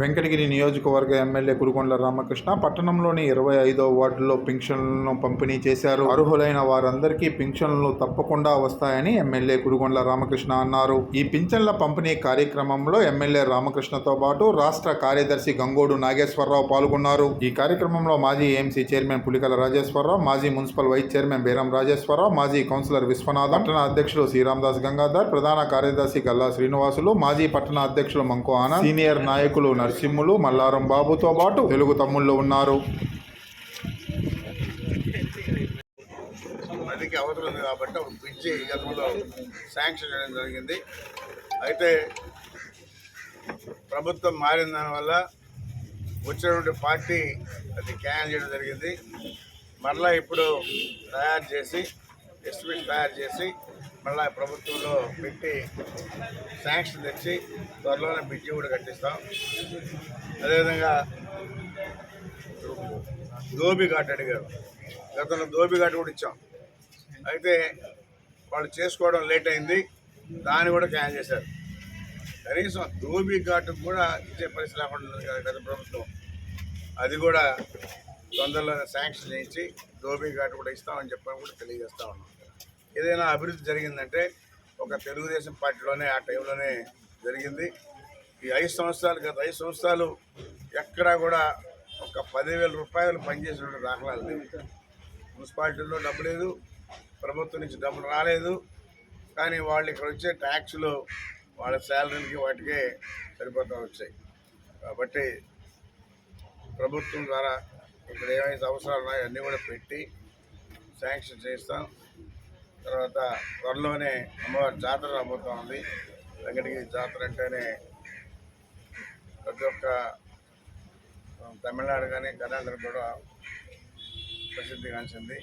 Venkatagiri నియోజకవర్గ MLA కురుకొండల Ramakrishna పట్టణంలోని ఇరవై ఐదో వార్డులో పింఛన్లను పంపిణీ చేశారు. అర్హులైన వారందరికీ పింఛన్లు తప్పకుండా వస్తాయని ఎమ్మెల్యే కురుగొండల రామకృష్ణ అన్నారు. ఈ పింఛన్ల పంపిణీ కార్యక్రమంలో ఎమ్మెల్యే రామకృష్ణతో పాటు రాష్ట్ర కార్యదర్శి గంగోడు నాగేశ్వరరావు పాల్గొన్నారు. ఈ కార్యక్రమంలో మాజీ ఏఎంసీ చైర్మన్ పులికల రాజేశ్వరరావు మాజీ మున్సిపల్ వైస్ చైర్మన్ బేరం రాజేశ్వరరావు మాజీ కౌన్సిలర్ విశ్వనాథ్ పట్టణ అధ్యక్షులు శ్రీరామదాస్ గంగాధర్ ప్రధాన కార్యదర్శి గల్లా శ్రీనివాసులు మాజీ పట్టణ అధ్యక్షులు మంకు ఆనంద్ సీనియర్ నాయకులు నరసింహులు మల్లారం బాబుతో పాటు తెలుగు తమ్ముళ్ళు ఉన్నారు. నదికి అవతల కాబట్టి ఒక బ్రిడ్జి గతంలో శాంక్షన్ చేయడం జరిగింది. అయితే ప్రభుత్వం మారిన దానివల్ల వచ్చినటువంటి పార్టీ అది క్యాన్ చేయడం జరిగింది. మరలా ఇప్పుడు తయారు చేసి ఎస్టిమేట్ తయారు చేసి మళ్ళా ప్రభుత్వంలో పెట్టి శాంక్షన్ తెచ్చి త్వరలోనే బ్రిడ్జి కూడా కట్టిస్తాం. అదేవిధంగా దోబి ఘాట్ అడిగారు. గతంలో దోబి ఘాట్ కూడా ఇచ్చాం. అయితే వాళ్ళు చేసుకోవడం లేట్ అయింది. దాన్ని కూడా క్యాన్ చేశారు. కనీసం దోబి ఘాట్ కూడా ఇచ్చే పరిస్థితి లేకుండా కదా గత ప్రభుత్వం. అది కూడా తొందరలో శాంక్షన్ చేయించి దోబి ఘాట్ కూడా ఇస్తామని చెప్పని కూడా తెలియజేస్తా ఉన్నాం. ఏదైనా అభివృద్ధి జరిగిందంటే ఒక తెలుగుదేశం పార్టీలోనే ఆ టైంలోనే జరిగింది. ఈ ఐదు సంవత్సరాలు గత ఐదు సంవత్సరాలు ఎక్కడా కూడా ఒక పదివేల రూపాయలు పనిచేసినటువంటి దాఖలాలు లేవు. మున్సిపాలిటీలో డబ్బు లేదు ప్రభుత్వం నుంచి డబ్బులు రాలేదు. కానీ వాళ్ళు ఇక్కడ వచ్చే ట్యాక్స్లు వాళ్ళ శాలరీలకి వాటికే సరిపోతూ వచ్చాయి. కాబట్టి ప్రభుత్వం ద్వారా ఇక్కడ ఏమైతే అవసరాలు ఉన్నాయో అన్నీ కూడా పెట్టి శాంక్షన్ చేస్తాం. తర్వాత త్వరలోనే అమ్మవారి జాతర రాబోతూ ఉంది. వెంకటగిరి జాతర అంటేనే ప్రతి ఒక్క తమిళనాడు కానీ కర్ణాటక కూడా ప్రసిద్ధిగాంచింది.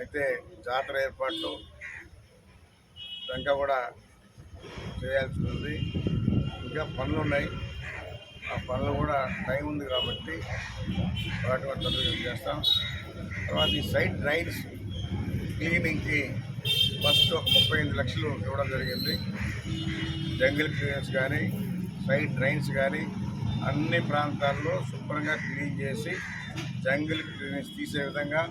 అయితే జాతర ఏర్పాట్లు ఇంకా కూడా చేయాల్సి ఉంది. ఇంకా పనులు ఉన్నాయి. ఆ పనులు కూడా టైం ఉంది కాబట్టి వాటి వాటి చేస్తాం. తర్వాత ఈ సైడ్ డ్రైన్స్ క్లీనింగ్కి ఫస్ట్ ఒక ముప్పై ఎనిమిది లక్షలు ఇవ్వడం జరిగింది. జంగిల్ క్లీనర్స్ కానీ సైడ్ డ్రైన్స్ కానీ అన్ని ప్రాంతాల్లో శుభ్రంగా క్లీన్ చేసి జంగిల్ క్లీనింగ్స్ తీసే విధంగా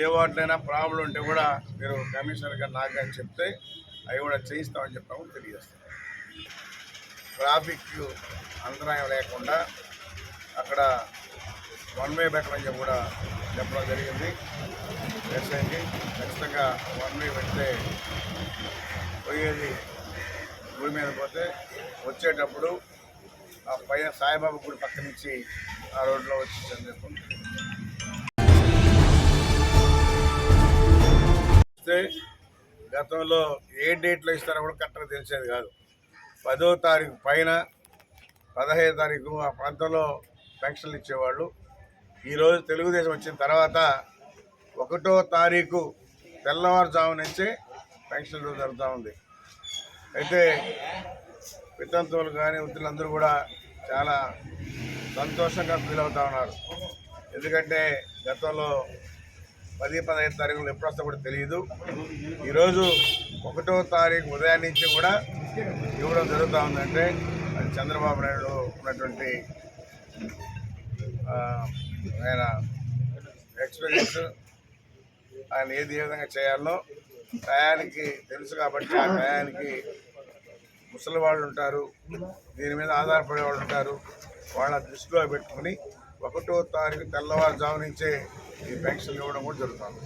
ఏ వాటినైనా ప్రాబ్లం ఉంటే కూడా మీరు కమిషనర్ గారు నాకు అని చెప్తే అవి కూడా చేయిస్తామని చెప్పాము తెలియజేస్తాం. ట్రాఫిక్ అంతరాయం లేకుండా అక్కడ వన్ వే పెట్టమని చెప్పి కూడా చెప్పడం జరిగింది. ఎస్ఐకి ఖచ్చితంగా వన్ వే పెడితే పోయేది భూమి మీద పోతే వచ్చేటప్పుడు ఆ పైన సాయిబాబా గుడి పక్క నుంచి ఆ రోడ్లో వచ్చి చెప్పి గతంలో ఏ డేట్లో ఇస్తారో కూడా కరెక్ట్గా తెలిసేది కాదు. పదో తారీఖు పైన పదహైదు తారీఖు ఆ ప్రాంతంలో పెన్షన్లు ఇచ్చేవాళ్ళు. ఈరోజు తెలుగుదేశం వచ్చిన తర్వాత ఒకటో తారీఖు తెల్లవారుజాము నుంచే పెన్షన్లు జరుగుతూ ఉంది. అయితే వితంతువులు కానీ వృద్ధులందరూ కూడా చాలా సంతోషంగా ఫీల్ అవుతూ ఉన్నారు. ఎందుకంటే గతంలో పది పదహైదు తారీఖులు ఎప్పుడు వస్తా కూడా తెలియదు. ఈరోజు ఒకటో తారీఖు ఉదయం నుంచి కూడా ఇవ్వడం జరుగుతూ ఉందంటే అది చంద్రబాబు నాయుడు ఉన్నటువంటి ఆయన ఎక్స్పీరియన్స్ ఆయన ఏది ఏ విధంగా చేయాలో టయానికి తెలుసు కాబట్టి ఆ టయానికి ముసలి వాళ్ళు ఉంటారు దీని మీద ఆధారపడే వాళ్ళు ఉంటారు. వాళ్ళ దృష్టిలో పెట్టుకుని ఒకటో తారీఖు తెల్లవారుజాము నుంచే ఈ పెన్షన్లు ఇవ్వడం కూడా జరుగుతుంది.